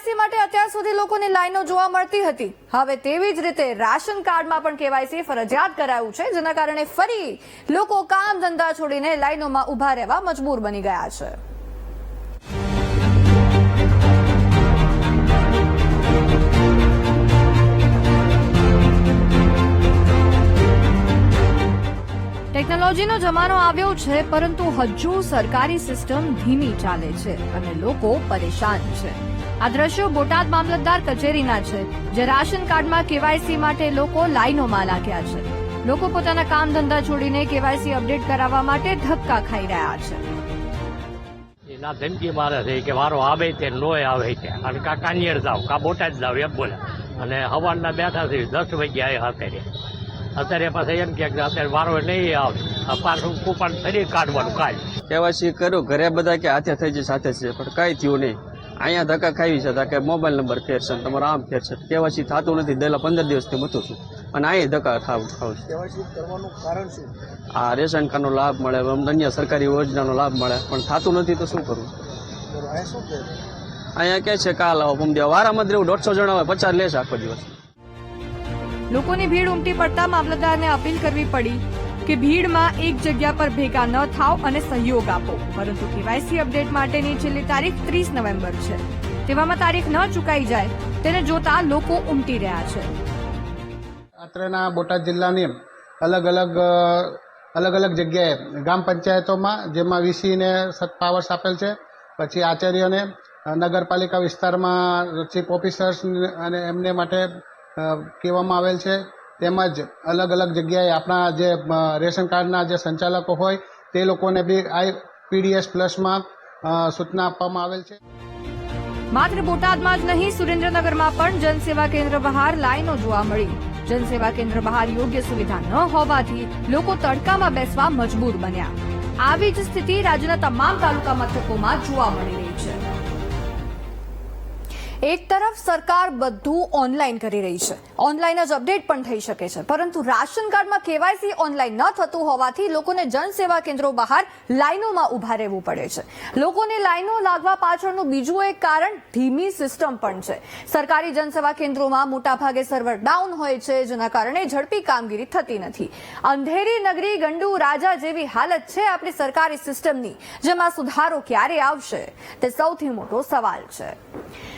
KYC માટે અત્યાર સુધી લોકોની લાઈનો જોવા મળતી હતી. હવે તેવી જ રીતે રાશન કાર્ડમાં પણ કેવાયસી ફરજિયાત કરાયું છે, જેના કારણે ફરી લોકો કામ ધંધા છોડીને લાઈનોમાં ઊભા રહેવા મજબૂર બની ગયા છે. ટેકનોલોજીનો જમાનો આવ્યો છે, પરંતુ હજુ સરકારી સિસ્ટમ ધીમી ચાલે છે અને લોકો પરેશાન છે. આ દ્રશ્યો બોટાદ મામલતદાર કચેરીના છે જે રાશન કાર્ડમાં કેવાયસી માટે લોકો લાઈનોમાં લાગ્યા છે. લોકો પોતાના કામ ધંધા છોડીને કેવાયસી અપડેટ કરાવવા માટે ધક્કા ખાઈ રહ્યા છે. એના ધમકી મારે છે કે વારો આવે તે નોય આવે તે અને કા કાનિયર જાવ કા બોટાદ જાવ એમ બોલે. અને હવાના બેઠા છે દસ વાગ્યા આવ્યા અત્યારે. અત્યારે પાછા એમ કે અત્યારે વારો નહીં આવે. પાછું કૂપન ફરી કાઢવાનું કાઢ કેવાયસી કર્યું ઘરે બધા કે હાથે થઈ જાય સાથે છે પણ કઈ થયું નહીં. અહીંયા ધક્કા ખાવી છે કે મોબાઈલ નંબર ફેરશે તમારો આમ ફેરશે. કેવાયસી થતું નથી દહેલા પંદર દિવસથી મથું છું. અને અહીંયા ધક્કા થાવ ખાવ છું. આ રેશન કાર્ડનો લાભ મળે અન્ય સરકારી યોજનાનો લાભ મળે પણ થતું નથી તો શું કરવું? અહીંયા કે છે કાલ આવો પમદી વારામાં જ રહેવું દોઢસો જણા હોય પચાસ લેશે આખો દિવસ. લોકોની ભીડ ઉમટી પડતા મામલતદારને અપીલ કરવી પડી. કે ભીડમાં એક જગ્યા પર ભેગા ન થાવ અને સહયોગ આપો. પરંતુ કેવાયસી અપડેટ માટેની છેલ્લી તારીખ ત્રીસ નવેમ્બર છે. તેવામાં તારીખ ન ચૂકાઈ જાય, તેને જોતા લોકો ઉમટી રહ્યા છે. અત્રેના બોટાદ જિલ્લાની અલગ અલગ અલગ અલગ જગ્યાએ ગ્રામ પંચાયતોમાં જેમાં વીસીને સત પાવર્સ આપેલ છે. પછી આચાર્યને નગરપાલિકા વિસ્તારમાં ચીફ ઓફિસર્સ અને એમને માટે કહેવામાં આવેલ છે. તેમજ અલગ અલગ જગ્યાએ આપણા જે રેશન કાર્ડના જે સંચાલકો હોય, તે લોકોને બી આ પીડીએસ પ્લસમાં સૂચના આપવામાં આવેલ છે. માત્ર બોટાદમાં જ નહીં, સુરેન્દ્રનગરમાં પણ જનસેવા કેન્દ્ર બહાર લાઈનો જોવા મળી. જનસેવા કેન્દ્ર બહાર યોગ્ય સુવિધા ન હોવાથી લોકો તડકામાં બેસવા મજબૂર બન્યા. આવી જ સ્થિતિ રાજ્યના તમામ તાલુકા મથકોમાં જોવા મળી. એક તરફ સરકાર બધું ઓનલાઈન કરી રહી છે. ઓનલાઈન જ અપડેટ પણ થઈ શકે છે. પરંતુ રાશન કાર્ડમાં કેવાયસી ઓનલાઈન ન થતું હોવાથી લોકોને જનસેવા કેન્દ્રો બહાર લાઈનોમાં ઊભા રહેવું પડે છે. લોકોને લાઈનો લાગવા પાછળનું બીજું એક કારણ ધીમી સિસ્ટમ પણ છે. સરકારી જનસેવા કેન્દ્રોમાં મોટાભાગે સર્વર ડાઉન હોય છે, જેના કારણે ઝડપી કામગીરી થતી નથી. અંધેરી નગરી ગંડુ રાજા જેવી હાલત છે આપણી સરકારી સિસ્ટમની જેમાં સુધારો ક્યારે આવશે? તે સૌથી મોટો સવાલ છે.